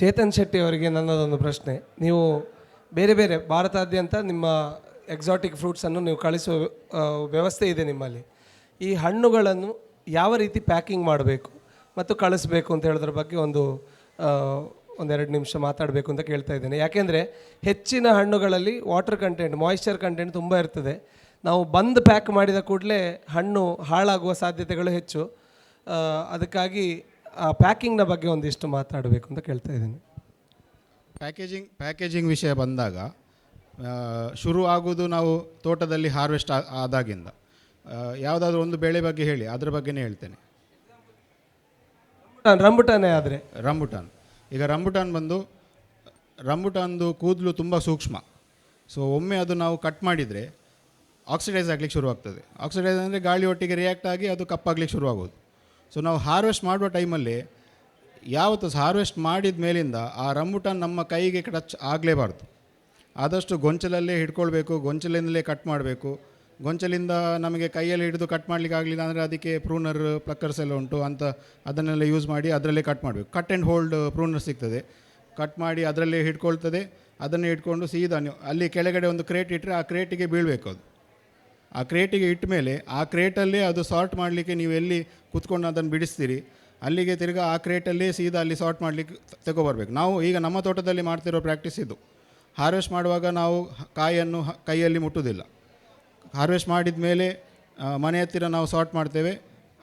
ಚೇತನ್ ಶೆಟ್ಟಿ ಅವರಿಗೆ ನನ್ನದೊಂದು ಪ್ರಶ್ನೆ. ನೀವು ಬೇರೆ ಬೇರೆ ಭಾರತಾದ್ಯಂತ ನಿಮ್ಮ ಎಕ್ಸಾಟಿಕ್ ಫ್ರೂಟ್ಸನ್ನು ನೀವು ಕಳಿಸುವ ವ್ಯವಸ್ಥೆ ಇದೆ ನಿಮ್ಮಲ್ಲಿ. ಈ ಹಣ್ಣುಗಳನ್ನು ಯಾವ ರೀತಿ ಪ್ಯಾಕಿಂಗ್ ಮಾಡಬೇಕು ಮತ್ತು ಕಳಿಸ್ಬೇಕು ಅಂತ ಹೇಳೋದ್ರ ಬಗ್ಗೆ ಒಂದು ಒಂದೆರಡು ನಿಮಿಷ ಮಾತಾಡಬೇಕು ಅಂತ ಕೇಳ್ತಾ ಇದ್ದೇನೆ. ಯಾಕೆಂದರೆ ಹೆಚ್ಚಿನ ಹಣ್ಣುಗಳಲ್ಲಿ ವಾಟರ್ ಕಂಟೆಂಟ್ ಮಾಯಿಶ್ಚರ್ ಕಂಟೆಂಟ್ ತುಂಬ ಇರ್ತದೆ. ನಾವು ಬಂದ್ ಪ್ಯಾಕ್ ಮಾಡಿದ ಕೂಡಲೇ ಹಣ್ಣು ಹಾಳಾಗುವ ಸಾಧ್ಯತೆಗಳು ಹೆಚ್ಚು. ಅದಕ್ಕಾಗಿ ಆ ಪ್ಯಾಕಿಂಗ್ನ ಬಗ್ಗೆ ಒಂದಿಷ್ಟು ಮಾತಾಡಬೇಕು ಅಂತ ಕೇಳ್ತಾ ಇದ್ದೀನಿ. ಪ್ಯಾಕೇಜಿಂಗ್ ಪ್ಯಾಕೇಜಿಂಗ್ ವಿಷಯ ಬಂದಾಗ ಆ, ಶುರು ಆಗೋದು ನಾವು ತೋಟದಲ್ಲಿ ಹಾರ್ವೆಸ್ಟ್ ಆದಾಗಿಂದ. ಯಾವುದಾದ್ರೂ ಒಂದು ಬೆಳೆ ಬಗ್ಗೆ ಹೇಳಿ ಅದ್ರ ಬಗ್ಗೆನೇ ಹೇಳ್ತೇನೆ. ರಂಬುಟಾನೇ ಆದರೆ? ರಂಬುಟಾನ್ ಈಗ ರಂಬುಟಾನ್ ಬಂದು ರಂಬುಟಾನ್ದು ಕೂದಲು ತುಂಬ ಸೂಕ್ಷ್ಮ. ಸೊ ಒಮ್ಮೆ ಅದು ನಾವು ಕಟ್ ಮಾಡಿದರೆ ಆಕ್ಸಿಡೈಸ್ ಆಗಲಿಕ್ಕೆ ಶುರುವಾಗ್ತದೆ. ಆಕ್ಸಿಡೈಸ್ ಅಂದರೆ ಗಾಳಿ ಒಟ್ಟಿಗೆ ರಿಯಾಕ್ಟ್ ಆಗಿ ಅದು ಕಪ್ಪಾಗ್ಲಿಕ್ಕೆ ಶುರುವಾಗೋದು. ಸೊ ನಾವು ಹಾರ್ವೆಸ್ಟ್ ಮಾಡುವ ಟೈಮಲ್ಲಿ ಯಾವತ್ತು ಹಾರ್ವೆಸ್ಟ್ ಮಾಡಿದ ಮೇಲಿಂದ ಆ ರಂಬುಟನ್ ನಮ್ಮ ಕೈಗೆ ಟಚ್ ಆಗಲೇಬಾರ್ದು. ಆದಷ್ಟು ಗೊಂಚಲಲ್ಲೇ ಹಿಡ್ಕೊಳ್ಬೇಕು, ಗೊಂಚಲಿಂದಲೇ ಕಟ್ ಮಾಡಬೇಕು. ಗೊಂಚಲಿಂದ ನಮಗೆ ಕೈಯಲ್ಲಿ ಹಿಡಿದು ಕಟ್ ಮಾಡಲಿಕ್ಕೆ ಆಗಲಿಲ್ಲ ಅಂದರೆ ಅದಕ್ಕೆ ಪ್ರೂನರ್ ಪ್ಲಕ್ಕರ್ಸ್ ಎಲ್ಲ ಉಂಟು ಅಂತ ಅದನ್ನೆಲ್ಲ ಯೂಸ್ ಮಾಡಿ ಅದರಲ್ಲೇ ಕಟ್ ಮಾಡಬೇಕು. ಕಟ್ ಆ್ಯಂಡ್ ಹೋಲ್ಡ್ ಪ್ರೂನರ್ ಸಿಗ್ತದೆ. ಕಟ್ ಮಾಡಿ ಅದರಲ್ಲೇ ಹಿಡ್ಕೊಳ್ತದೆ. ಅದನ್ನೇ ಹಿಡ್ಕೊಂಡು ಸೀದಾ ಅಲ್ಲಿ ಕೆಳಗಡೆ ಒಂದು ಕ್ರೇಟ್ ಇಟ್ಟರೆ ಆ ಕ್ರೇಟಿಗೆ ಬೀಳಬೇಕು ಅದು. ಆ ಕ್ರೇಟಿಗೆ ಇಟ್ಟ ಮೇಲೆ ಆ ಕ್ರೇಟಲ್ಲೇ ಅದು ಸಾರ್ಟ್ ಮಾಡಲಿಕ್ಕೆ ನೀವು ಎಲ್ಲಿ ಕೂತ್ಕೊಂಡು ಅದನ್ನು ಬಿಡಿಸ್ತೀರಿ, ಅಲ್ಲಿಗೆ ತಿರ್ಗಿ ಆ ಕ್ರೇಟಲ್ಲೇ ಸೀದಾ ಅಲ್ಲಿ ಸಾರ್ಟ್ ಮಾಡಲಿಕ್ಕೆ ತಗೊಬರ್ಬೇಕು. ನಾವು ಈಗ ನಮ್ಮ ತೋಟದಲ್ಲಿ ಮಾಡ್ತಿರೋ ಪ್ರಾಕ್ಟೀಸ್ ಇದು. ಹಾರ್ವೆಸ್ಟ್ ಮಾಡುವಾಗ ನಾವು ಕಾಯನ್ನು ಕೈಯಲ್ಲಿ ಮುಟ್ಟುವುದಿಲ್ಲ. ಹಾರ್ವೆಸ್ಟ್ ಮಾಡಿದ ಮೇಲೆ ಮನೆ ಹತ್ತಿರ ನಾವು ಸಾರ್ಟ್ ಮಾಡ್ತೇವೆ.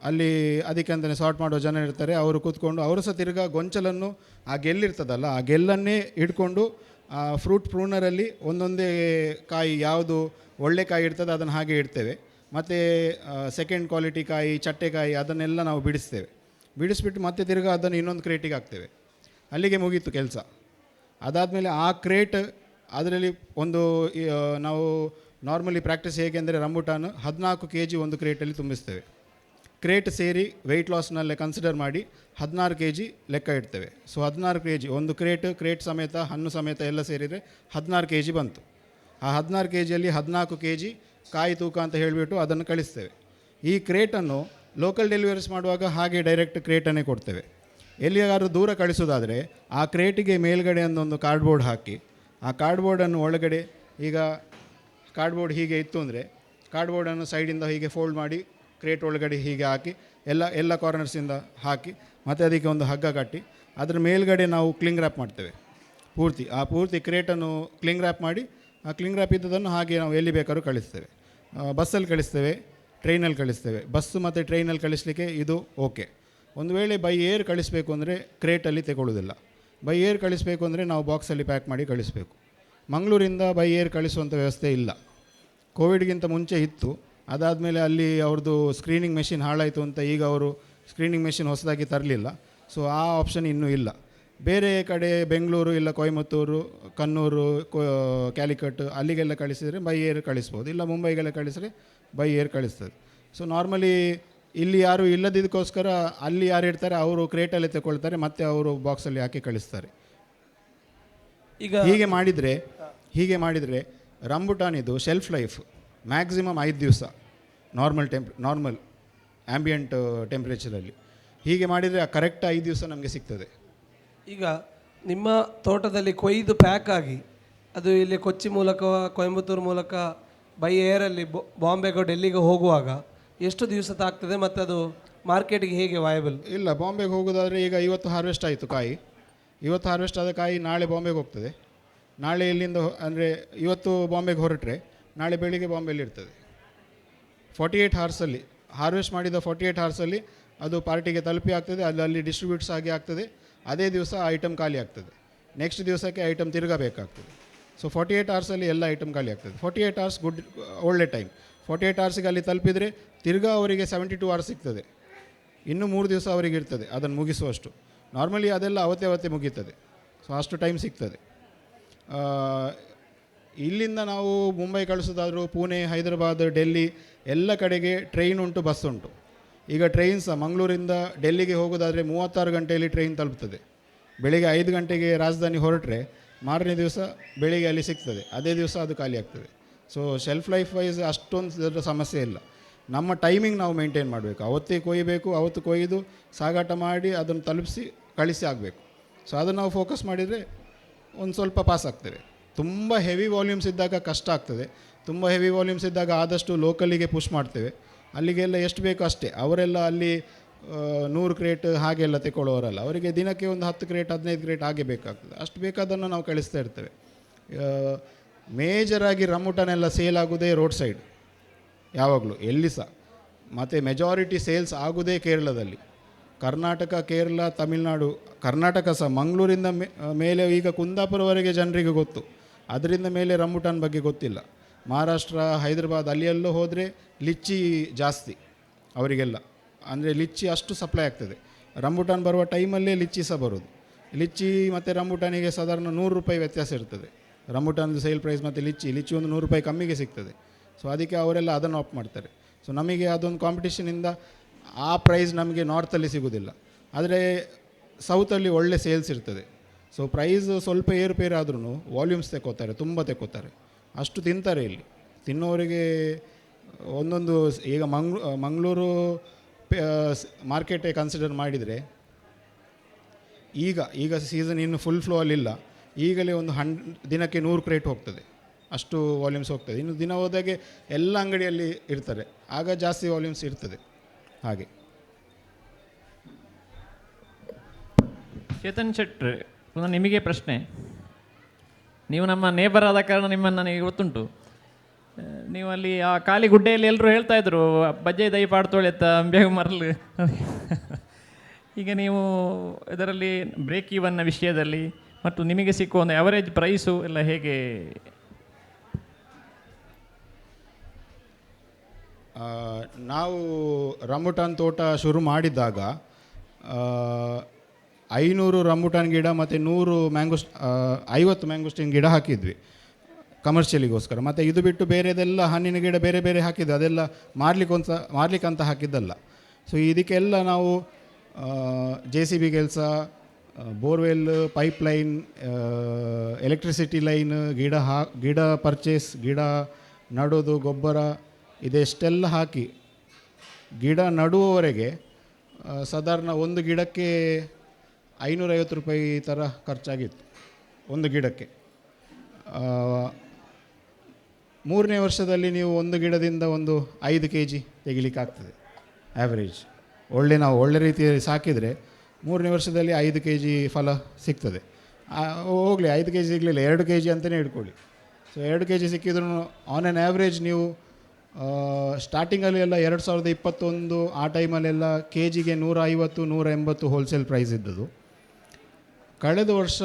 ಅಲ್ಲಿ ಅದಕ್ಕೆ ಅಂತಲೇ ಸಾರ್ಟ್ ಮಾಡೋ ಜನ ಇರ್ತಾರೆ. ಅವರು ಕೂತ್ಕೊಂಡು, ಅವರು ಸಹ ತಿರ್ಗಾ ಗೊಂಚಲನ್ನು, ಆ ಗೆಲ್ಲಿರ್ತದಲ್ಲ, ಆ ಗೆಲ್ಲನ್ನೇ ಆ ಫ್ರೂಟ್ ಪ್ರೂನರಲ್ಲಿ ಒಂದೊಂದೇ ಕಾಯಿ ಯಾವುದು ಒಳ್ಳೆ ಕಾಯಿ ಇರ್ತದೆ ಅದನ್ನು ಹಾಗೆ ಇಡ್ತೇವೆ. ಮತ್ತು ಸೆಕೆಂಡ್ ಕ್ವಾಲಿಟಿ ಕಾಯಿ ಚಟ್ಟೆಕಾಯಿ ಅದನ್ನೆಲ್ಲ ನಾವು ಬಿಡಿಸ್ತೇವೆ. ಬಿಡಿಸ್ಬಿಟ್ಟು ಮತ್ತೆ ತಿರ್ಗಿ ಅದನ್ನು ಇನ್ನೊಂದು ಕ್ರೇಟಿಗೆ ಹಾಕ್ತೇವೆ. ಅಲ್ಲಿಗೆ ಮುಗೀತು ಕೆಲಸ. ಅದಾದಮೇಲೆ ಆ ಕ್ರೇಟ್ ಅದರಲ್ಲಿ ಒಂದು ನಾವು ನಾರ್ಮಲಿ ಪ್ರಾಕ್ಟೀಸ್ ಹೇಗೆ ಅಂದರೆ ರಂಬುಟಾನ್ ಹದಿನಾಲ್ಕು ಕೆ ಜಿ ಒಂದು ಕ್ರೇಟಲ್ಲಿ ತುಂಬಿಸ್ತೇವೆ. ಕ್ರೇಟ್ ಸೇರಿ ವೆಯ್ಟ್ ಲಾಸ್ನಲ್ಲೇ ಕನ್ಸಿಡರ್ ಮಾಡಿ ಹದಿನಾರು ಕೆ ಜಿ ಲೆಕ್ಕ ಇಡ್ತೇವೆ. ಸೊ ಹದಿನಾರು ಕೆ ಜಿ ಒಂದು ಕ್ರೇಟ್ ಕ್ರೇಟ್ ಸಮೇತ, ಹಣ್ಣು ಸಮೇತ ಎಲ್ಲ ಸೇರಿದರೆ ಹದಿನಾರು ಕೆ ಜಿ ಬಂತು. ಆ ಹದಿನಾರು ಕೆ ಜಿಯಲ್ಲಿ ಹದಿನಾಲ್ಕು ಕೆ ಜಿ ಕಾಯಿ ತೂಕ ಅಂತ ಹೇಳಿಬಿಟ್ಟು ಅದನ್ನು ಕಳಿಸ್ತೇವೆ. ಈ ಕ್ರೇಟನ್ನು ಲೋಕಲ್ ಡೆಲಿವರೀಸ್ ಮಾಡುವಾಗ ಹಾಗೆ ಡೈರೆಕ್ಟ್ ಕ್ರೇಟನ್ನೇ ಕೊಡ್ತೇವೆ. ಎಲ್ಲಿಯಾದರೂ ದೂರ ಕಳಿಸೋದಾದರೆ ಆ ಕ್ರೇಟಿಗೆ ಮೇಲ್ಗಡೆ ಒಂದು ಕಾರ್ಡ್ಬೋರ್ಡ್ ಹಾಕಿ, ಆ ಕಾರ್ಡ್ಬೋರ್ಡನ್ನು ಒಳಗಡೆ ಈಗ ಕಾರ್ಡ್ಬೋರ್ಡ್ ಹೀಗೆ ಇತ್ತು ಅಂದರೆ ಕಾರ್ಡ್ಬೋರ್ಡನ್ನು ಸೈಡಿಂದ ಹೀಗೆ ಫೋಲ್ಡ್ ಮಾಡಿ ಕ್ರೇಟ್ ಒಳಗಡೆ ಹೀಗೆ ಹಾಕಿ, ಎಲ್ಲ ಎಲ್ಲ ಕಾರ್ನರ್ಸಿಂದ ಹಾಕಿ, ಮತ್ತು ಅದಕ್ಕೆ ಒಂದು ಹಗ್ಗ ಕಟ್ಟಿ, ಅದರ ಮೇಲ್ಗಡೆ ನಾವು ಕ್ಲಿಂಗ್ ರ್ಯಾಪ್ ಮಾಡ್ತೇವೆ. ಪೂರ್ತಿ, ಆ ಪೂರ್ತಿ ಕ್ರೇಟನ್ನು ಕ್ಲಿಂಗ್ ರ್ಯಾಪ್ ಮಾಡಿ, ಆ ಕ್ಲಿಂಗ್ ರ್ಯಾಪ್ ಇದ್ದದನ್ನು ಹಾಗೆ ನಾವು ಎಲ್ಲಿ ಬೇಕಾದ್ರೂ ಕಳಿಸ್ತೇವೆ. ಬಸ್ಸಲ್ಲಿ ಕಳಿಸ್ತೇವೆ ಟ್ರೈನಲ್ಲಿ ಕಳಿಸ್ತೇವೆ. ಬಸ್ಸು ಮತ್ತು ಟ್ರೈನಲ್ಲಿ ಕಳಿಸಲಿಕ್ಕೆ ಇದು ಓಕೆ ಒಂದು ವೇಳೆ ಬೈ ಏರ್ ಕಳಿಸಬೇಕು ಅಂದರೆ ಕ್ರೇಟಲ್ಲಿ ತಗೊಳ್ಳೋದಿಲ್ಲ ಬೈ ಏರ್ ಕಳಿಸಬೇಕು ಅಂದರೆ ನಾವು ಬಾಕ್ಸಲ್ಲಿ ಪ್ಯಾಕ್ ಮಾಡಿ ಕಳಿಸಬೇಕು. ಮಂಗಳೂರಿಂದ ಬೈ ಏರ್ ಕಳಿಸುವಂಥ ವ್ಯವಸ್ಥೆ ಇಲ್ಲ. ಕೋವಿಡ್ಗಿಂತ ಮುಂಚೆ ಇತ್ತು. ಅದಾದಮೇಲೆ ಅಲ್ಲಿ ಅವ್ರದ್ದು ಸ್ಕ್ರೀನಿಂಗ್ ಮೆಷಿನ್ ಹಾಳಾಯಿತು ಅಂತ ಈಗ ಅವರು ಸ್ಕ್ರೀನಿಂಗ್ ಮೆಷಿನ್ ಹೊಸದಾಗಿ ತರಲಿಲ್ಲ. ಸೊ ಆ ಆಪ್ಷನ್ ಇನ್ನೂ ಇಲ್ಲ. ಬೇರೆ ಕಡೆ ಬೆಂಗಳೂರು ಇಲ್ಲ ಕೊಯಮತ್ತೂರು ಕನ್ನೂರು ಕೊ ಕ್ಯಾಲಿಕಟ್ ಅಲ್ಲಿಗೆಲ್ಲ ಕಳಿಸಿದರೆ ಬೈ ಏರ್ ಕಳಿಸ್ಬೋದು. ಇಲ್ಲ ಮುಂಬೈಗೆಲ್ಲ ಕಳಿಸಿದ್ರೆ ಬೈ ಏರ್ ಕಳಿಸ್ತದೆ. ಸೊ ನಾರ್ಮಲಿ ಇಲ್ಲಿ ಯಾರು ಇಲ್ಲದಿದ್ದಕ್ಕೋಸ್ಕರ ಅಲ್ಲಿ ಯಾರು ಇರ್ತಾರೆ ಅವರು ಕ್ರೇಟಲ್ಲಿ ತಗೊಳ್ತಾರೆ ಮತ್ತೆ ಅವರು ಬಾಕ್ಸಲ್ಲಿ ಹಾಕಿ ಕಳಿಸ್ತಾರೆ. ಈಗ ಹೀಗೆ ಮಾಡಿದರೆ ಹೀಗೆ ಮಾಡಿದರೆ ರಂಬುಟಾನ್ ಇದು ಶೆಲ್ಫ್ ಲೈಫ್ ಮ್ಯಾಕ್ಸಿಮಮ್ ಐದು ದಿವಸ ನಾರ್ಮಲ್ ಟೆಂಪ್ ನಾರ್ಮಲ್ ಆ್ಯಂಬಿಯಂಟ್ ಟೆಂಪ್ರೇಚರಲ್ಲಿ ಹೀಗೆ ಮಾಡಿದರೆ ಆ ಕರೆಕ್ಟ್ ಐದು ದಿವಸ ನಮಗೆ ಸಿಗ್ತದೆ. ಈಗ ನಿಮ್ಮ ತೋಟದಲ್ಲಿ ಕೊಯ್ದು ಪ್ಯಾಕ್ ಆಗಿ ಅದು ಇಲ್ಲಿ ಕೊಚ್ಚಿ ಮೂಲಕ ಕೊಯಂಬತ್ತೂರು ಮೂಲಕ ಬೈ ಏರಲ್ಲಿ ಬಾಂಬೆಗೋ ಡೆಲ್ಲಿಗೆ ಹೋಗುವಾಗ ಎಷ್ಟು ದಿವಸ ತಾಗ್ತದೆ ಮತ್ತು ಅದು ಮಾರ್ಕೆಟಿಗೆ ಹೇಗೆ ವಾಯಬಲ್ ಇಲ್ಲ ಬಾಂಬೆಗೆ ಹೋಗೋದಾದರೆ ಈಗ ಇವತ್ತು ಹಾರ್ವೆಸ್ಟ್ ಆಯಿತು ಕಾಯಿ. ಇವತ್ತು ಹಾರ್ವೆಸ್ಟ್ ಆದ ಕಾಯಿ ನಾಳೆ ಬಾಂಬೆಗೆ ಹೋಗ್ತದೆ. ನಾಳೆ ಇಲ್ಲಿಂದ ಅಂದರೆ ಇವತ್ತು ಬಾಂಬೆಗೆ ಹೊರಟ್ರೆ ನಾಳೆ ಬೆಳಿಗ್ಗೆ ಬಾಂಬೆಯಲ್ಲಿ ಇರ್ತದೆ. ಫಾರ್ಟಿ ಏಯ್ಟ್ ಹಾರ್ಸಲ್ಲಿ ಹಾರ್ವೆಸ್ಟ್ ಮಾಡಿದ ಫಾರ್ಟಿ ಏಯ್ಟ್ ಹಾರ್ಸಲ್ಲಿ ಅದು ಪಾರ್ಟಿಗೆ ತಲುಪಿ ಆಗ್ತದೆ ಅಲ್ಲಿ ಅಲ್ಲಿ ಡಿಸ್ಟ್ರಿಬ್ಯೂಟ್ಸ್ ಆಗಿ ಆಗ್ತದೆ, ಅದೇ ದಿವಸ ಐಟಮ್ ಖಾಲಿ ಆಗ್ತದೆ. ನೆಕ್ಸ್ಟ್ ದಿವಸಕ್ಕೆ ಐಟಮ್ ತಿರುಗಬೇಕಾಗ್ತದೆ ಸೊ ಫಾರ್ಟಿ ಏಯ್ಟ್ ಅವರ್ಸಲ್ಲಿ ಎಲ್ಲ ಐಟಮ್ ಖಾಲಿ ಆಗ್ತದೆ. ಫಾರ್ಟಿ ಏಯ್ಟ್ ಅವರ್ಸ್ ಗುಡ್ ಒಳ್ಳೆ ಟೈಮ್ ಫಾರ್ಟಿ ಏಯ್ಟ್ ಅವರ್ಸಿಗೆ ಅಲ್ಲಿ ತಲುಪಿದರೆ ತಿರ್ಗಾ ಅವರಿಗೆ ಸೆವೆಂಟಿ ಟು ಅವರ್ಸ್ ಸಿಗ್ತದೆ. ಇನ್ನು ಮೂರು ದಿವಸ ಅವರಿಗೆ ಇರ್ತದೆ, ಅದನ್ನು ಮುಗಿಸುವಷ್ಟು. ನಾರ್ಮಲಿ ಅದೆಲ್ಲ ಅವತ್ತೇ ಅವತ್ತೇ ಮುಗೀತದೆ. ಸೊ ಅಷ್ಟು ಟೈಮ್ ಸಿಗ್ತದೆ. ಇಲ್ಲಿಂದ ನಾವು ಮುಂಬೈ ಕಳಿಸೋದಾದರೂ ಪುಣೆ, ಹೈದರಾಬಾದ್, ಡೆಲ್ಲಿ ಎಲ್ಲ ಕಡೆಗೆ ಟ್ರೈನ್ ಉಂಟು ಬಸ್ ಉಂಟು. ಈಗ ಟ್ರೈನ್ ಸಹ ಮಂಗಳೂರಿಂದ ಡೆಲ್ಲಿಗೆ ಹೋಗೋದಾದರೆ ಮೂವತ್ತಾರು ಗಂಟೆಯಲ್ಲಿ ಟ್ರೈನ್ ತಲುಪ್ತದೆ. ಬೆಳಿಗ್ಗೆ ಐದು ಗಂಟೆಗೆ ರಾಜಧಾನಿ ಹೊರಟ್ರೆ ಮಾರನೇ ದಿವಸ ಬೆಳಿಗ್ಗೆ ಅಲ್ಲಿ ಸಿಗ್ತದೆ. ಅದೇ ದಿವಸ ಅದು ಖಾಲಿ ಆಗ್ತದೆ. ಸೊ ಶೆಲ್ಫ್ ಲೈಫ್ ವೈಸ್ ಅಷ್ಟೊಂದು ದೊಡ್ಡ ಸಮಸ್ಯೆ ಇಲ್ಲ. ನಮ್ಮ ಟೈಮಿಂಗ್ ನಾವು ಮೇಂಟೈನ್ ಮಾಡಬೇಕು. ಅವತ್ತೇ ಕೊಯ್ಯಬೇಕು ಅವತ್ತು ಕೊಯ್ದು ಸಾಗಾಟ ಮಾಡಿ ಅದನ್ನು ತಲುಪಿಸಿ ಕಳಿಸಿ ಆಗಬೇಕು. ಸೊ ಅದನ್ನು ನಾವು ಫೋಕಸ್ ಮಾಡಿದರೆ ಒಂದು ಸ್ವಲ್ಪ ಪಾಸ್ ಆಗ್ತೇವೆ. ತುಂಬ ಹೆವಿ ವಾಲ್ಯೂಮ್ಸ್ ಇದ್ದಾಗ ಕಷ್ಟ ಆಗ್ತದೆ. ತುಂಬ ಹೆವಿ ವಾಲ್ಯೂಮ್ಸ್ ಇದ್ದಾಗ ಆದಷ್ಟು ಲೋಕಲಿಗೆ ಪುಷ್ ಮಾಡ್ತೇವೆ. ಅಲ್ಲಿಗೆಲ್ಲ ಎಷ್ಟು ಬೇಕೋ ಅಷ್ಟೇ. ಅವರೆಲ್ಲ ಅಲ್ಲಿ ನೂರು ಕ್ರೇಟ್ ಹಾಗೆಲ್ಲ ತಗೊಳ್ಳೋರಲ್ಲ ಅವರಿಗೆ ದಿನಕ್ಕೆ ಒಂದು ಹತ್ತು ಕ್ರೇಟ್ ಹದಿನೈದು ಕ್ರೇಟ್ ಹಾಗೆ ಬೇಕಾಗ್ತದೆ. ಅಷ್ಟು ಬೇಕಾದನ್ನು ನಾವು ಕಳಿಸ್ತಾ ಇರ್ತೇವೆ. ಮೇಜರಾಗಿ ರಮುಟನೆಲ್ಲ ಸೇಲ್ ಆಗೋದೇ ರೋಡ್ ಸೈಡ್ ಯಾವಾಗಲೂ, ಎಲ್ಲಿ ಸಹ. ಮತ್ತು ಮೆಜಾರಿಟಿ ಸೇಲ್ಸ್ ಆಗೋದೇ ಕೇರಳದಲ್ಲಿ. ಕರ್ನಾಟಕ, ಕೇರಳ, ತಮಿಳುನಾಡು, ಕರ್ನಾಟಕ ಸಹ. ಮಂಗಳೂರಿಂದ ಮೇಲೆ ಈಗ ಕುಂದಾಪುರವರೆಗೆ ಜನರಿಗೆ ಗೊತ್ತು. ಅದರಿಂದ ಮೇಲೆ ರಂಬುಟಾನ್ ಬಗ್ಗೆ ಗೊತ್ತಿಲ್ಲ. ಮಹಾರಾಷ್ಟ್ರ, ಹೈದರಾಬಾದ್ ಅಲ್ಲಿ ಎಲ್ಲೋ ಹೋದರೆ ಲಿಚ್ಚಿ ಜಾಸ್ತಿ ಅವರಿಗೆಲ್ಲ. ಅಂದರೆ ಲಿಚ್ಚಿ ಅಷ್ಟು ಸಪ್ಲೈ ಆಗ್ತದೆ. ರಂಬುಟಾನ್ ಬರುವ ಟೈಮಲ್ಲೇ ಲಿಚ್ಚಿ ಸಹ ಬರೋದು. ಲಿಚ್ಚಿ ಮತ್ತು ರಂಬುಟಾನಿಗೆ ಸಾಧಾರಣ ನೂರು ರೂಪಾಯಿ ವ್ಯತ್ಯಾಸ ಇರ್ತದೆ. ರಂಬುಟಾನ್ದು ಸೇಲ್ ಪ್ರೈಸ್ ಮತ್ತು ಲಿಚ್ಚಿ ಲಿಚ್ಚಿ ಒಂದು ನೂರು ರೂಪಾಯಿ ಕಮ್ಮಿಗೆ ಸಿಗ್ತದೆ. ಸೊ ಅದಕ್ಕೆ ಅವರೆಲ್ಲ ಅದನ್ನು ಆಪ್ ಮಾಡ್ತಾರೆ. ಸೊ ನಮಗೆ ಅದೊಂದು ಕಾಂಪಿಟೇಷನಿಂದ ಆ ಪ್ರೈಸ್ ನಮಗೆ ನಾರ್ತಲ್ಲಿ ಸಿಗೋದಿಲ್ಲ. ಆದರೆ ಸೌತಲ್ಲಿ ಒಳ್ಳೆ ಸೇಲ್ಸ್ ಇರ್ತದೆ. ಸೊ ಪ್ರೈಸ್ ಸ್ವಲ್ಪ ಏರುಪೇರು ಆದ್ರೂ ವಾಲ್ಯೂಮ್ಸ್ ತೆಕ್ಕೋತಾರೆ, ತುಂಬ ತೆಕ್ಕೋತಾರೆ. ಅಷ್ಟು ತಿಂತಾರೆ ಇಲ್ಲಿ. ತಿನ್ನೋರಿಗೆ ಒಂದೊಂದು ಈಗ ಮಂಗ್ಳೂ, ಮಂಗಳೂರು ಮಾರ್ಕೆಟೇ ಕನ್ಸಿಡರ್ ಮಾಡಿದರೆ, ಈಗ ಈಗ ಸೀಸನ್ ಇನ್ನು ಫುಲ್ ಫ್ಲೋ ಅಲ್ಲಿಲ್ಲ ಈಗಲೇ ಒಂದು ಹಂಡ್ ದಿನಕ್ಕೆ ನೂರು ಕ್ರೇಟ್ ಹೋಗ್ತದೆ. ಅಷ್ಟು ವಾಲ್ಯೂಮ್ಸ್ ಹೋಗ್ತದೆ. ಇನ್ನು ದಿನ ಹೋದಾಗೆ ಎಲ್ಲ ಅಂಗಡಿಯಲ್ಲಿ ಇರ್ತಾರೆ ಆಗ ಜಾಸ್ತಿ ವಾಲ್ಯೂಮ್ಸ್ ಇರ್ತದೆ. ಹಾಗೆ. ಚೇತನ್ ಶೆಟ್ರ್ ನಿಮಗೆ ಪ್ರಶ್ನೆ. ನೀವು ನಮ್ಮ ನೇಬರ್ ಆದ ಕಾರಣ ನಿಮ್ಮನ್ನು ನನಗೆ ಗೊತ್ತುಂಟು. ನೀವು ಅಲ್ಲಿ ಆ ಖಾಲಿ ಗುಡ್ಡೆಯಲ್ಲಿ ಎಲ್ಲರೂ ಹೇಳ್ತಾ ಇದ್ರು, ಬಜ್ಜೆ ದೈ ಪಾಡ್ತೋಳೆ ಎತ್ತ ಬೇಗ ಮರಲು. ಈಗ ನೀವು ಇದರಲ್ಲಿ ಬ್ರೇಕ್ ಇವನ್ನ ವಿಷಯದಲ್ಲಿ ಮತ್ತು ನಿಮಗೆ ಸಿಕ್ಕುವ ಒಂದು ಅವರೇಜ್ ಪ್ರೈಸು ಎಲ್ಲ ಹೇಗೆ? ನಾವು ರಮಟನ್ ತೋಟ ಶುರು ಮಾಡಿದಾಗ ಐನೂರು ರಂಬುಟಾನ್ ಗಿಡ ಮತ್ತು ನೂರು ಮ್ಯಾಂಗೋಸ್ ಐವತ್ತು ಮ್ಯಾಂಗೋಸ್ಟಿನ್ ಗಿಡ ಹಾಕಿದ್ವಿ. ಕಮರ್ಷಿಯಲಿಗೋಸ್ಕರ ಮತ್ತು ಇದು ಬಿಟ್ಟು ಬೇರೆದೆಲ್ಲ ಹಣ್ಣಿನ ಗಿಡ ಬೇರೆ ಬೇರೆ ಹಾಕಿದ್ದು, ಅದೆಲ್ಲ ಮಾರ್ಲಿಕ್ಕಂತ ಅಂತ ಹಾಕಿದ್ದಲ್ಲ. ಸೊ ಇದಕ್ಕೆಲ್ಲ ನಾವು ಜೆ ಸಿ ಬಿ ಕೆಲಸ ಬೋರ್ವೆಲ್ ಪೈಪ್ಲೈನ್ ಎಲೆಕ್ಟ್ರಿಸಿಟಿ ಲೈನ್ ಗಿಡ ಹಾ, ಗಿಡ ಪರ್ಚೇಸ್ ಗಿಡ ನಡೋದು, ಗೊಬ್ಬರ, ಇದೆಷ್ಟೆಲ್ಲ ಹಾಕಿ, ಗಿಡ ನಡುವವರೆಗೆ ಸಾಧಾರಣ ಒಂದು ಗಿಡಕ್ಕೆ ಐನೂರೈವತ್ತು ರೂಪಾಯಿ ಥರ ಖರ್ಚಾಗಿತ್ತು ಒಂದು ಗಿಡಕ್ಕೆ. ಮೂರನೇ ವರ್ಷದಲ್ಲಿ ನೀವು ಒಂದು ಗಿಡದಿಂದ ಒಂದು ಐದು ಕೆ ಜಿ ತೆಗಿಲಿಕ್ಕಾಗ್ತದೆ ಆ್ಯಾವ್ರೇಜ್ ಒಳ್ಳೆ ನಾವು ಒಳ್ಳೆ ರೀತಿಯಲ್ಲಿ ಸಾಕಿದರೆ ಮೂರನೇ ವರ್ಷದಲ್ಲಿ ಐದು ಕೆ ಜಿ ಫಲ ಸಿಗ್ತದೆ. ಹೋಗಲಿ, ಐದು ಕೆ ಜಿ ಸಿಗಲಿಲ್ಲ, ಎರಡು ಕೆ ಜಿ ಅಂತಲೇ ಇಟ್ಕೊಳ್ಳಿ ಸೊ ಎರಡು ಕೆ ಜಿ ಸಿಕ್ಕಿದ್ರು ಆನ್ ಆ್ಯನ್ ಆ್ಯಾವ್ರೇಜ್ ನೀವು ಸ್ಟಾರ್ಟಿಂಗಲ್ಲಿ ಎಲ್ಲ ಎರಡು ಸಾವಿರದ ಇಪ್ಪತ್ತೊಂದು ಆ ಟೈಮಲ್ಲೆಲ್ಲ ಕೆ ಜಿಗೆ ನೂರ ಐವತ್ತು ನೂರ ಎಂಬತ್ತು ಹೋಲ್ಸೇಲ್ ಪ್ರೈಸ್ ಇದ್ದದ್ದು. ಕಳೆದ ವರ್ಷ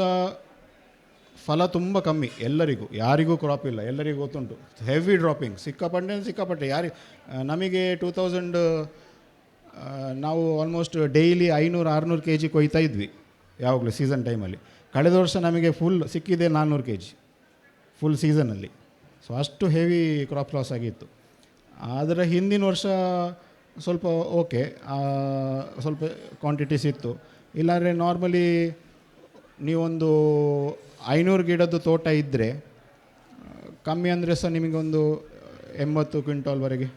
ಫಲ ತುಂಬ ಕಮ್ಮಿ ಎಲ್ಲರಿಗೂ, ಯಾರಿಗೂ ಕ್ರಾಪ್ ಇಲ್ಲ, ಎಲ್ಲರಿಗೂ ಗೊತ್ತುಂಟು. ಹೆವಿ ಡ್ರಾಪಿಂಗ್ ಸಿಕ್ಕಾಪಟ್ಟೆ ಸಿಕ್ಕಾಪಟ್ಟೆ. ಯಾರಿ ನಮಗೆ ಟೂ ತೌಸಂಡ್ ನಾವು ಆಲ್ಮೋಸ್ಟ್ ಡೈಲಿ ಐನೂರು, ಆರುನೂರು ಕೆ ಜಿ ಕೊಯ್ತಾ ಇದ್ವಿ ಯಾವಾಗಲೂ ಸೀಸನ್ ಟೈಮಲ್ಲಿ ಕಳೆದ ವರ್ಷ ನಮಗೆ ಫುಲ್ ಸಿಕ್ಕಿದೆ ನಾನ್ನೂರು ಕೆ ಜಿ ಫುಲ್ ಸೀಸನಲ್ಲಿ ಸೊ ಅಷ್ಟು ಹೆವಿ ಕ್ರಾಪ್ ಲಾಸ್ ಆಗಿತ್ತು. ಆದರೆ ಹಿಂದಿನ ವರ್ಷ ಸ್ವಲ್ಪ ಓಕೆ ಸ್ವಲ್ಪ ಕ್ವಾಂಟಿಟೀಸ್ ಇತ್ತು. ಇಲ್ಲಾಂದರೆ ನಾರ್ಮಲಿ ನೀವೊಂದು ಐನೂರು ಗಿಡದ್ದು ತೋಟ ಇದ್ದರೆ ಕಮ್ಮಿ ಅಂದರೆ ಸಹ ನಿಮಗೊಂದು ಎಂಬತ್ತು ಕ್ವಿಂಟಾಲ್ವರೆಗೆ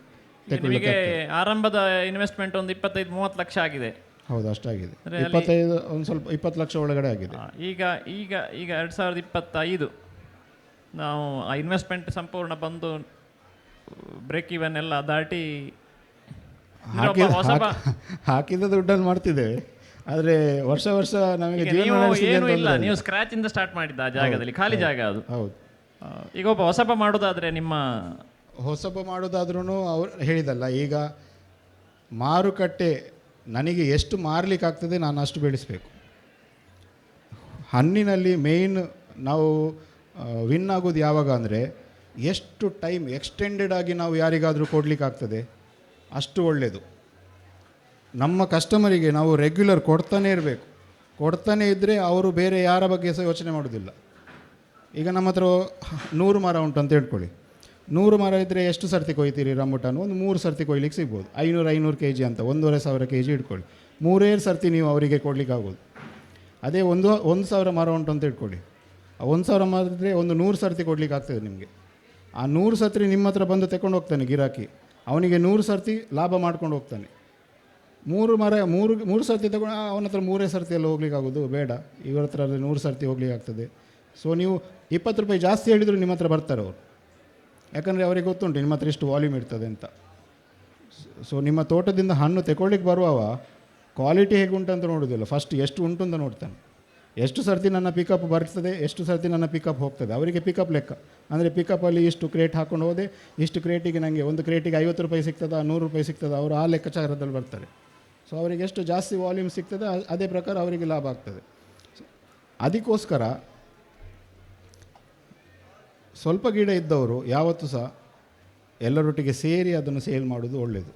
ನಿಮಗೆ ಆರಂಭದ ಇನ್ವೆಸ್ಟ್ಮೆಂಟ್ ಒಂದು ಇಪ್ಪತ್ತೈದು ಮೂವತ್ತು ಲಕ್ಷ ಆಗಿದೆ. ಹೌದು ಅಷ್ಟಾಗಿದೆ. ಇಪ್ಪತ್ತೈದು ಒಂದು ಸ್ವಲ್ಪ ಇಪ್ಪತ್ತು ಲಕ್ಷ ಒಳಗಡೆ ಆಗಿದೆ. ಈಗ ಈಗ ಈಗ ಎರಡು ಸಾವಿರದ ಇಪ್ಪತ್ತೈದು ನಾವು ಆ ಇನ್ವೆಸ್ಟ್ಮೆಂಟ್ ಸಂಪೂರ್ಣ ಬಂದು ಬ್ರೇಕ್ ಇವನ್ ಎಲ್ಲ ದಾಟಿ ಹಾಕಿದ ದುಡ್ಡಲ್ಲಿ ಮಾಡ್ತಿದ್ದೇವೆ. ಆದರೆ ವರ್ಷ ವರ್ಷ ನಮಗೆ ಜೀವನ ನೀವು ಏನು ಅಂತ ಇಲ್ಲ ನೀವು ಸ್ಕ್ರಾಚ್ ಇಂದ ಸ್ಟಾರ್ಟ್ ಮಾಡಿದ್ದ ಆ ಜಾಗದಲ್ಲಿ ಖಾಲಿ ಜಾಗ ಅದು. ಹೌದು. ಆ, ಈಗ ಒಬ್ಬ ಹೊಸಬ ಮಾಡೋದಾದ್ರೆ ನಿಮ್ಮ ಹೊಸಬ ಮಾಡೋದಾದ್ರೂ ಅವ್ರು ಹೇಳಿದಲ್ಲ ಈಗ ಮಾರುಕಟ್ಟೆ ನನಗೆ ಎಷ್ಟು ಮಾರಲಿಕ್ಕಾಗ್ತದೆ ನಾನು ಅಷ್ಟು ಬೆಳೆಸಬೇಕು. ಹಣ್ಣಿನಲ್ಲಿ ಮೇಯ್ನ್ ನಾವು ವಿನ್ ಆಗೋದು ಯಾವಾಗ ಅಂದರೆ ಎಷ್ಟು ಟೈಮ್ ಎಕ್ಸ್ಟೆಂಡೆಡ್ ಆಗಿ ನಾವು ಯಾರಿಗಾದರೂ ಕೊಡಲಿಕ್ಕಾಗ್ತದೆ ಅಷ್ಟು ಒಳ್ಳೆಯದು ನಮ್ಮ ಕಸ್ಟಮರಿಗೆ ನಾವು ರೆಗ್ಯುಲರ್ ಕೊಡ್ತಾನೆ ಇರಬೇಕು. ಕೊಡ್ತಾನೆ ಇದ್ದರೆ ಅವರು ಬೇರೆ ಯಾರ ಬಗ್ಗೆ ಸಹ ಯೋಚನೆ ಮಾಡೋದಿಲ್ಲ. ಈಗ ನಮ್ಮ ಹತ್ರ ನೂರು ಮರ ಉಂಟು ಅಂತ ಹೇಳ್ಕೊಳ್ಳಿ. ನೂರು ಮರ ಇದ್ದರೆ ಎಷ್ಟು ಸರ್ತಿ ಕೊಯ್ತೀರಿ ರಂಬುಟಾನು ಒಂದು ಮೂರು ಸರ್ತಿ ಕೊಯ್ಲಿಕ್ಕೆ ಸಿಗ್ಬೋದು. ಐನೂರು ಐನೂರು ಕೆ ಜಿ ಅಂತ, ಒಂದೂವರೆ ಸಾವಿರ ಕೆ ಜಿ ಇಟ್ಕೊಳ್ಳಿ. ಮೂರೇ ಸರ್ತಿ ನೀವು ಅವರಿಗೆ ಕೊಡಲಿಕ್ಕಾಗೋದು ಅದೇ ಒಂದು ಒಂದು ಸಾವಿರ ಮರ ಉಂಟು ಅಂತ ಇಟ್ಕೊಳ್ಳಿ ಒಂದು ಸಾವಿರ ಮರ ಇದ್ದರೆ ಒಂದು ನೂರು ಸರ್ತಿ ಕೊಡ್ಲಿಕ್ಕೆ ಆಗ್ತದೆ ನಿಮಗೆ. ಆ ನೂರು ಸರ್ತಿ ನಿಮ್ಮ ಹತ್ರ ಬಂದು ತಗೊಂಡು ಹೋಗ್ತಾನೆ ಗಿರಾಕಿ. ಅವನಿಗೆ ನೂರು ಸರ್ತಿ ಲಾಭ ಮಾಡ್ಕೊಂಡು ಹೋಗ್ತಾನೆ. ಮೂರು ಮರ, ಮೂರು ಮೂರು ಸರ್ತಿ ತಗೊಂಡು ಅವನ ಹತ್ರ ಮೂರೇ ಸರ್ತಿ ಎಲ್ಲ ಹೋಗ್ಲಿಕ್ಕೆ ಆಗೋದು ಬೇಡ. ಇವ್ರ ಹತ್ರ ಅಲ್ಲಿ ನೂರು ಸರ್ತಿ ಹೋಗ್ಲಿಕ್ಕೆ ಆಗ್ತದೆ. ಸೊ ನೀವು ಇಪ್ಪತ್ತು ರೂಪಾಯಿ ಜಾಸ್ತಿ ಹೇಳಿದ್ರು ನಿಮ್ಮ ಹತ್ರ ಬರ್ತಾರೆ ಅವರು. ಯಾಕಂದರೆ ಅವರಿಗೆ ಗೊತ್ತುಂಟು, ನಿಮ್ಮ ಹತ್ರ ಇಷ್ಟು ವಾಲ್ಯೂಮ್ ಇರ್ತದೆ ಅಂತ. ಸೊ ನಿಮ್ಮ ತೋಟದಿಂದ ಹಣ್ಣು ತಗೊಳ್ಳಿಕ್ಕೆ ಬರುವವ ಕ್ವಾಲಿಟಿ ಹೇಗೆ ಉಂಟಂತ ನೋಡೋದಿಲ್ಲ. ಫಸ್ಟ್ ಎಷ್ಟು ಉಂಟು ಅಂತ ನೋಡ್ತಾನೆ. ಎಷ್ಟು ಸರ್ತಿ ನನ್ನ ಪಿಕಪ್ ಬರ್ತದೆ, ಎಷ್ಟು ಸರ್ತಿ ನನ್ನ ಪಿಕಪ್ ಹೋಗ್ತದೆ. ಅವರಿಗೆ ಪಿಕಪ್ ಲೆಕ್ಕ. ಅಂದರೆ ಪಿಕಪ್ಪಲ್ಲಿ ಇಷ್ಟು ಕ್ರೇಟ್ ಹಾಕೊಂಡು ಹೋದೆ, ಇಷ್ಟು ಕ್ರೇಟಿಗೆ ನನಗೆ ಒಂದು ಕ್ರೇಟಿಗೆ ಐವತ್ತು ರೂಪಾಯಿ ಸಿಗ್ತದ, ನೂರು ರೂಪಾಯಿ ಸಿಗ್ತದ, ಅವರು ಆ ಲೆಕ್ಕಾಚಾರದಲ್ಲಿ ಬರ್ತಾರೆ. ಸೊ ಅವರಿಗೆ ಎಷ್ಟು ಜಾಸ್ತಿ ವಾಲ್ಯೂಮ್ ಸಿಗ್ತದೆ ಅದೇ ಪ್ರಕಾರ ಅವರಿಗೆ ಲಾಭ ಆಗ್ತದೆ. ಅದಕ್ಕೋಸ್ಕರ ಸ್ವಲ್ಪ ಗಿಡ ಇದ್ದವರು ಯಾವತ್ತೂ ಸಹ ಎಲ್ಲರೊಟ್ಟಿಗೆ ಸೇರಿ ಅದನ್ನು ಸೇಲ್ ಮಾಡೋದು ಒಳ್ಳೆಯದು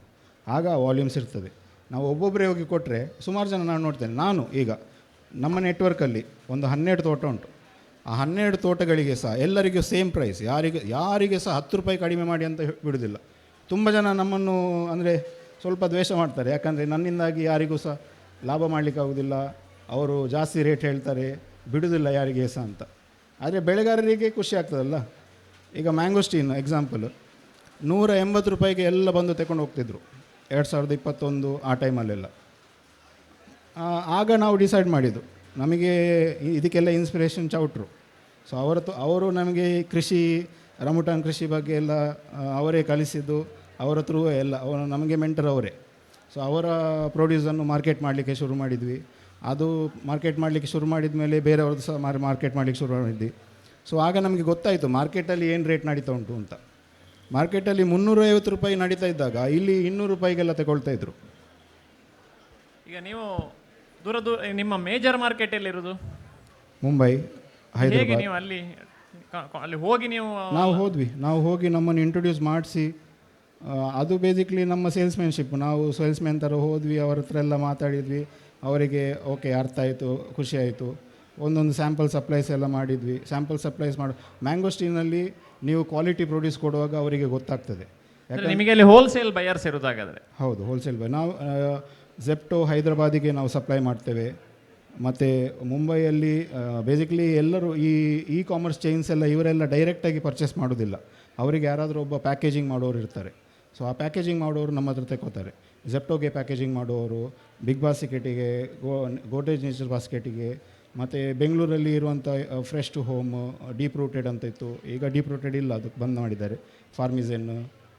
ಆಗ ವಾಲ್ಯೂಮ್ಸ್ ಇರ್ತದೆ. ನಾವು ಒಬ್ಬೊಬ್ಬರೇ ಹೋಗಿ ಕೊಟ್ಟರೆ ಸುಮಾರು ಜನ ನಾನು ನೋಡ್ತೇನೆ. ನಾನು ಈಗ ನಮ್ಮ ನೆಟ್ವರ್ಕಲ್ಲಿ ಒಂದು ಹನ್ನೆರಡು ತೋಟ ಉಂಟು. ಆ ಹನ್ನೆರಡು ತೋಟಗಳಿಗೆ ಸಹ ಎಲ್ಲರಿಗೂ ಸೇಮ್ ಪ್ರೈಸ್ ಯಾರಿಗೆ ಯಾರಿಗೆ ಸಹ ಹತ್ತು ರೂಪಾಯಿ ಕಡಿಮೆ ಮಾಡಿ ಅಂತ ಬಿಡೋದಿಲ್ಲ. ತುಂಬ ಜನ ನಮ್ಮನ್ನು ಅಂದರೆ ಸ್ವಲ್ಪ ದ್ವೇಷ ಮಾಡ್ತಾರೆ. ಯಾಕಂದರೆ ನನ್ನಿಂದಾಗಿ ಯಾರಿಗೂ ಸಹ ಲಾಭ ಮಾಡಲಿಕ್ಕೆ ಆಗೋದಿಲ್ಲ ಅವರು ಜಾಸ್ತಿ ರೇಟ್ ಹೇಳ್ತಾರೆ. ಬಿಡುವುದಿಲ್ಲ ಯಾರಿಗೆ ಸಹ ಅಂತ. ಆದರೆ ಬೆಳೆಗಾರರಿಗೆ ಖುಷಿ ಆಗ್ತದಲ್ಲ? ಈಗ ಮ್ಯಾಂಗೋಸ್ಟೀನ್ ಎಕ್ಸಾಂಪಲ್ ನೂರ ಎಂಬತ್ತು ರೂಪಾಯಿಗೆ ಎಲ್ಲ ಬಂದು ತಗೊಂಡು ಹೋಗ್ತಿದ್ರು. ಎರಡು ಸಾವಿರದ ಇಪ್ಪತ್ತೊಂದು ಆ ಟೈಮಲ್ಲೆಲ್ಲ ಆಗ ನಾವು ಡಿಸೈಡ್ ಮಾಡಿದ್ದು. ನಮಗೆ ಇದಕ್ಕೆಲ್ಲ ಇನ್ಸ್ಪಿರೇಷನ್ ಚೌಟ್ರು. ಸೊ ಅವರತ್ತು, ಅವರು ನಮಗೆ ಕೃಷಿ, ರಮುಟಾನ್ ಕೃಷಿ ಬಗ್ಗೆ ಎಲ್ಲ ಅವರೇ ಕಲಿಸಿದ್ದು. ಅವರ ಥ್ರೂ ಎಲ್ಲ ಅವರು ನಮಗೆ ಮೆಂಟರ್ ಅವರೇ. ಸೊ ಅವರ ಪ್ರೊಡ್ಯೂಸನ್ನು ಮಾರ್ಕೆಟ್ ಮಾಡಲಿಕ್ಕೆ ಶುರು ಮಾಡಿದ್ವಿ. ಅದು ಮಾರ್ಕೆಟ್ ಮಾಡಲಿಕ್ಕೆ ಶುರು ಮಾಡಿದ ಮೇಲೆ ಬೇರೆಯವ್ರದ್ದು ಸಹ ಮಾರ್ ಮಾರ್ಕೆಟ್ ಮಾಡಲಿಕ್ಕೆ ಶುರು ಮಾಡಿದ್ವಿ. ಸೊ ಆಗ ನಮಗೆ ಗೊತ್ತಾಯಿತು ಮಾರ್ಕೆಟಲ್ಲಿ ಏನು ರೇಟ್ ನಡೀತಾ ಉಂಟು ಅಂತ. ಮಾರ್ಕೆಟಲ್ಲಿ ಮುನ್ನೂರೈವತ್ತು ರೂಪಾಯಿ ನಡೀತಾ ಇದ್ದಾಗ ಇಲ್ಲಿ ಇನ್ನೂರು ರೂಪಾಯಿಗೆಲ್ಲ ತಗೊಳ್ತಾ ಇದ್ರು. ಈಗ ನೀವು ದೂರ ದೂರ ನಿಮ್ಮ ಮೇಜರ್ ಮಾರ್ಕೆಟ್ ಎಲ್ಲಿರೋದು? ಮುಂಬೈ ಹೇಗೆ ಹೈದರಾಬಾದ್. ನೀವು ಅಲ್ಲಿ ಅಲ್ಲಿ ಹೋಗಿ ನೀವು ನಾವು ಹೋದ್ವಿ. ನಾವು ಹೋಗಿ ನಮ್ಮನ್ನು ಇಂಟ್ರೊಡ್ಯೂಸ್ ಮಾಡಿಸಿ ಅದು ಬೇಸಿಕ್ಲಿ ನಮ್ಮ ಸೇಲ್ಸ್ಮೆನ್ಶಿಪ್ ನಾವು ಸೇಲ್ಸ್ಮೆನ್ ಥರ ಹೋದ್ವಿ ಅವ್ರ ಹತ್ರ ಎಲ್ಲ ಮಾತಾಡಿದ್ವಿ. ಅವರಿಗೆ ಓಕೆ ಅರ್ಥ ಆಯಿತು ಖುಷಿ ಆಯಿತು. ಒಂದೊಂದು ಸ್ಯಾಂಪಲ್ ಸಪ್ಲೈಸ್ ಎಲ್ಲ ಮಾಡಿದ್ವಿ. ಸ್ಯಾಂಪಲ್ ಸಪ್ಲೈಸ್ ಮಾಡಿ ಮ್ಯಾಂಗೋ ಸ್ಟೀನಲ್ಲಿ ನೀವು ಕ್ವಾಲಿಟಿ ಪ್ರೊಡ್ಯೂಸ್ ಕೊಡುವಾಗ ಅವರಿಗೆ ಗೊತ್ತಾಗ್ತದೆ. ನಿಮಗೆ ಅಲ್ಲಿ ಹೋಲ್ಸೇಲ್ ಬಯರ್ಸ್ ಇರೋದಾಗಾದರೆ. ಹೌದು ಹೋಲ್ಸೇಲ್ ಬೈ ನಾವು ಜೆಪ್ಟೋ ಹೈದರಾಬಾದಿಗೆ ನಾವು ಸಪ್ಲೈ ಮಾಡ್ತೇವೆ. ಮತ್ತು ಮುಂಬೈಯಲ್ಲಿ ಬೇಸಿಕಲಿ ಎಲ್ಲರೂ ಈ ಇ ಕಾಮರ್ಸ್ ಚೈನ್ಸ್ ಎಲ್ಲ ಇವರೆಲ್ಲ ಡೈರೆಕ್ಟಾಗಿ ಪರ್ಚೇಸ್ ಮಾಡೋದಿಲ್ಲ. ಅವರಿಗೆ ಯಾರಾದರೂ ಒಬ್ಬ ಪ್ಯಾಕೇಜಿಂಗ್ ಮಾಡೋರು ಇರ್ತಾರೆ. ಸೊ ಆ ಪ್ಯಾಕೇಜಿಂಗ್ ಮಾಡೋರು ನಮ್ಮ ಹತ್ರ ತೆಕೋತಾರೆ ಜೆಪ್ಟೋಗೆ ಪ್ಯಾಕೇಜಿಂಗ್ ಮಾಡೋರು ಬಿಗ್ ಬಾಸ್ಕೆಟಿಗೆ ಗೋ ಗೋಟೇಜ್ ನೇಚರ್ ಬಾಸ್ಕೆಟಿಗೆ ಮತ್ತು ಬೆಂಗಳೂರಲ್ಲಿ ಇರುವಂಥ fresh to home deep rooted ಅಂತ ಇತ್ತು. ಈಗ ಡೀಪ್ ರೂಟೆಡ್ ಇಲ್ಲ, ಅದಕ್ಕೆ ಬಂದ್ ಮಾಡಿದ್ದಾರೆ. ಫಾರ್ಮಿಸೆನ್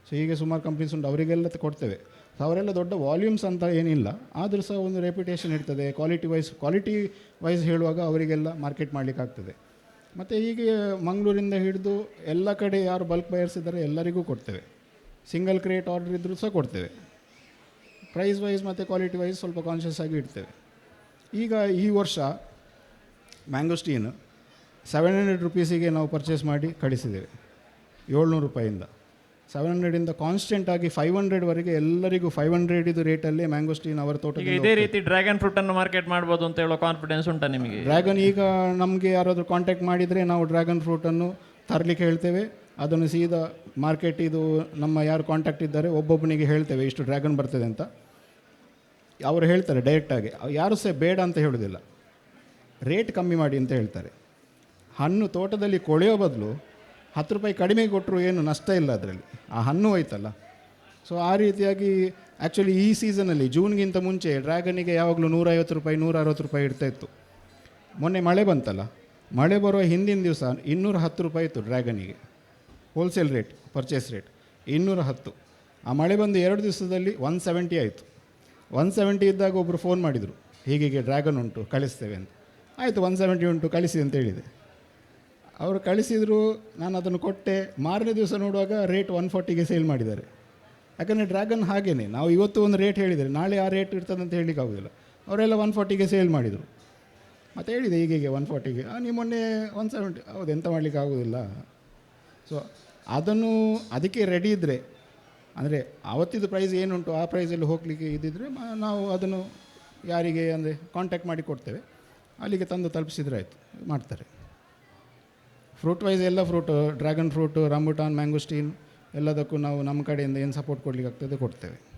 ಸೊ ಹೀಗೆ ಸುಮಾರು ಕಂಪ್ನೀಸ್ ಉಂಟು, ಅವರಿಗೆಲ್ಲ ಕೊಡ್ತೇವೆ. ಸೊ ಅವರೆಲ್ಲ ದೊಡ್ಡ ವಾಲ್ಯೂಮ್ಸ್ ಅಂತ ಏನಿಲ್ಲ. ಆದರೂ ಸಹ ಒಂದು ರೆಪ್ಯುಟೇಷನ್ ಇರ್ತದೆ. ಕ್ವಾಲಿಟಿ ವೈಸ್ ಕ್ವಾಲಿಟಿ ವೈಸ್ ಹೇಳುವಾಗ ಅವರಿಗೆಲ್ಲ ಮಾರ್ಕೆಟ್ ಮಾಡಲಿಕ್ಕಾಗ್ತದೆ ಮತ್ತು ಹೀಗೆ ಮಂಗಳೂರಿಂದ ಹಿಡಿದು ಎಲ್ಲ ಕಡೆ ಯಾರು ಬಲ್ಕ್ ಬಯರ್ಸಿದ್ದಾರೆ ಎಲ್ಲರಿಗೂ ಕೊಡ್ತೇವೆ. ಸಿಂಗಲ್ ಕ್ರೇಟ್ ಆರ್ಡರ್ ಇದ್ದರೂ ಸಹ ಕೊಡ್ತೇವೆ. ಪ್ರೈಸ್ ವೈಸ್ ಮತ್ತು ಕ್ವಾಲಿಟಿ ವೈಸ್ ಸ್ವಲ್ಪ ಕಾನ್ಷಿಯಸ್ ಆಗಿ ಇಡ್ತೇವೆ. ಈಗ ಈ ವರ್ಷ ಮ್ಯಾಂಗೋಸ್ಟೀನ್ ಸೆವೆನ್ ಹಂಡ್ರೆಡ್ ರುಪೀಸಿಗೆ ನಾವು ಪರ್ಚೇಸ್ ಮಾಡಿ ಕಳಿಸಿದ್ದೇವೆ. ಏಳ್ನೂರು ರೂಪಾಯಿಂದ. ಸೆವೆನ್ ಹಂಡ್ರೆಡಿಂದ ಕಾನ್ಸ್ಟೆಂಟ್ ಆಗಿ ಫೈವ್ ಹಂಡ್ರೆಡ್ವರೆಗೆ ಎಲ್ಲರಿಗೂ ಫೈವ್ ಹಂಡ್ರೆಡ್ ಇದು ರೇಟಲ್ಲಿ ಮ್ಯಾಂಗೋಸ್ಟೀನ್ ಅವರ ತೋಟ ತೋಟದಲ್ಲಿ ಇದೇ ರೀತಿ ಡ್ರ್ಯಾಗನ್ ಫ್ರೂಟ್ ಅನ್ನು ಮಾರ್ಕೆಟ್ ಮಾಡ್ಬೋದು ಅಂತ ಹೇಳೋ ಕಾನ್ಫಿಡೆನ್ಸ್ ಉಂಟಾ ನಿಮಗೆ? ಡ್ರ್ಯಾಗನ್ ಈಗ ನಮಗೆ ಯಾರಾದರೂ ಕಾಂಟ್ಯಾಕ್ಟ್ ಮಾಡಿದರೆ ನಾವು ಡ್ರ್ಯಾಗನ್ ಫ್ರೂಟನ್ನು ತರಲಿಕ್ಕೆ ಹೇಳ್ತೇವೆ. ಅದನ್ನು ಸೀದಾ ಮಾರ್ಕೆಟ್ ಇದು ನಮ್ಮ ಯಾರು ಕಾಂಟ್ಯಾಕ್ಟ್ ಇದ್ದಾರೆ, ಒಬ್ಬೊಬ್ಬನಿಗೆ ಹೇಳ್ತೇವೆ, ಇಷ್ಟು ಡ್ರ್ಯಾಗನ್ ಬರ್ತದೆ ಅಂತ. ಅವರು ಹೇಳ್ತಾರೆ ಡೈರೆಕ್ಟಾಗಿ ಯಾರು ಸಹ ಬೇಡ ಅಂತ ಹೇಳೋದಿಲ್ಲ. ರೇಟ್ ಕಮ್ಮಿ ಮಾಡಿ ಅಂತ ಹೇಳ್ತಾರೆ. ಹಣ್ಣು ತೋಟದಲ್ಲಿ ಕೊಳೆಯೋ ಬದಲು ಹತ್ತು ರೂಪಾಯಿ ಕಡಿಮೆ ಕೊಟ್ಟರು ಏನು ನಷ್ಟ ಇಲ್ಲ ಅದರಲ್ಲಿ. ಆ ಹಣ್ಣು ಹೋಯ್ತಲ್ಲ. ಸೊ ಆ ರೀತಿಯಾಗಿ ಆ್ಯಕ್ಚುಲಿ ಈ ಸೀಸನಲ್ಲಿ ಜೂನ್ಗಿಂತ ಮುಂಚೆ ಡ್ರ್ಯಾಗನಿಗೆ ಯಾವಾಗಲೂ ನೂರೈವತ್ತು ರೂಪಾಯಿ ನೂರ ಅರವತ್ತು ರೂಪಾಯಿ ಇರ್ತಾಯಿತ್ತು ಮೊನ್ನೆ ಮಳೆ ಬಂತಲ್ಲ. ಮಳೆ ಬರುವ ಹಿಂದಿನ ದಿವಸ ಇನ್ನೂರ ಹತ್ತು ರೂಪಾಯಿ ಇತ್ತು ಡ್ರ್ಯಾಗನಿಗೆ ಹೋಲ್ಸೇಲ್ ರೇಟ್ ಪರ್ಚೇಸ್ ರೇಟ್ ಇನ್ನೂರ ಹತ್ತು. ಆ ಮಳೆ ಬಂದು ಎರಡು ದಿವಸದಲ್ಲಿ ಒನ್ ಸೆವೆಂಟಿ ಆಯಿತು. ಒನ್ ಸೆವೆಂಟಿ ಇದ್ದಾಗ ಒಬ್ಬರು ಫೋನ್ ಮಾಡಿದರು. ಹೀಗೆ ಡ್ರ್ಯಾಗನ್ ಉಂಟು, ಕಳಿಸ್ತೇವೆ ಅಂತ. ಆಯಿತು ಒನ್ ಸೆವೆಂಟಿ ಉಂಟು, ಕಳಿಸಿ ಅಂತ ಹೇಳಿದೆ. ಅವರು ಕಳಿಸಿದರು, ನಾನು ಅದನ್ನು ಕೊಟ್ಟೆ. ಮಾರನೇ ದಿವಸ ನೋಡುವಾಗ ರೇಟ್ ಒನ್ ಫಾರ್ಟಿಗೆ ಸೇಲ್ ಮಾಡಿದ್ದಾರೆ. ಯಾಕಂದರೆ ಡ್ರ್ಯಾಗನ್ ಹಾಗೇನೆ. ನಾವು ಇವತ್ತು ಒಂದು ರೇಟ್ ಹೇಳಿದರೆ ನಾಳೆ ಆ ರೇಟ್ ಇರ್ತದೆ ಅಂತ ಹೇಳಲಿಕ್ಕೆ ಆಗೋದಿಲ್ಲ. ಅವರೆಲ್ಲ ಒನ್ ಫಾರ್ಟಿಗೆ ಸೇಲ್ ಮಾಡಿದರು. ಮತ್ತು ಹೇಳಿದೆ ಹೀಗೆ ಒನ್ ಫಾರ್ಟಿಗೆ ನೀವು ಮೊನ್ನೆ ಒನ್ ಸೆವೆಂಟಿ ಹೌದು, ಎಂತ ಮಾಡಲಿಕ್ಕೆ ಆಗೋದಿಲ್ಲ. ಸೊ ಅದನ್ನು ಅದಕ್ಕೆ ರೆಡಿ ಇದ್ದರೆ ಅಂದರೆ ಆವತ್ತಿದ್ದು ಪ್ರೈಸ್ ಏನುಂಟು, ಆ ಪ್ರೈಸಲ್ಲಿ ಹೋಗಲಿಕ್ಕೆ ಇದ್ದಿದ್ರೆ ಮ- ನಾವು ಅದನ್ನು ಯಾರಿಗೆ ಅಂದರೆ ಕಾಂಟ್ಯಾಕ್ಟ್ ಮಾಡಿ ಕೊಡ್ತೇವೆ. ಅಲ್ಲಿಗೆ ತಂದು ತಲುಪಿಸಿದ್ರೆ ಆಯಿತು, ಮಾಡ್ತಾರೆ. ಫ್ರೂಟ್ ವೈಸ್ ಎಲ್ಲ fruit dragon fruit rambutan mangosteen ಎಲ್ಲದಕ್ಕೂ ನಾವು ನಮ್ಮ ಕಡೆಯಿಂದ ಏನು ಸಪೋರ್ಟ್ ಕೊಡಲಿಕ್ಕೆ ಆಗ್ತದೆ ಕೊಡ್ತೇವೆ.